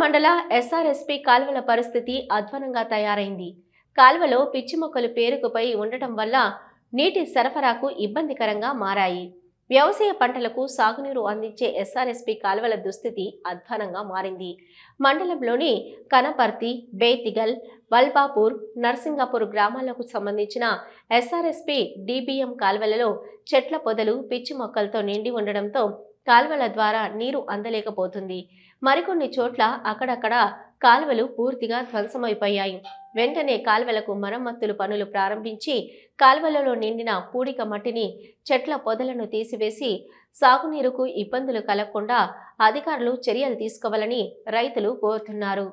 మండల ఎస్ఆర్ఎస్పి కాల్వల పరిస్థితి అధ్వానంగా తయారైంది. కాల్వలో పిచ్చి మొక్కలు పేరుకుపై ఉండటం వల్ల నీటి సరఫరాకు ఇబ్బందికరంగా మారాయి. వ్యవసాయ పంటలకు సాగునీరు అందించే ఎస్ఆర్ఎస్పి కాల్వల దుస్థితి అధ్వానంగా మారింది. మండలంలోని కనపర్తి బేతిగల్ వల్పాపూర్ నర్సింగాపూర్ గ్రామాలకు సంబంధించిన ఎస్ఆర్ఎస్పి డిబిఎం కాల్వలలో చెట్ల పొదలు పిచ్చి మొక్కలతో నిండి ఉండడంతో కాల్వల ద్వారా నీరు అందలేకపోతుంది. మరికొన్ని చోట్ల అక్కడక్కడ కాల్వలు పూర్తిగా ధ్వంసమైపోయాయి. వెంటనే కాల్వలకు మరమ్మతులు పనులు ప్రారంభించి కాల్వలలో నిండిన పూడిక మట్టిని చెట్ల పొదలను తీసివేసి సాగునీరుకు ఇబ్బందులు కలగకుండా అధికారులు చర్యలు తీసుకోవాలని రైతులు కోరుతున్నారు.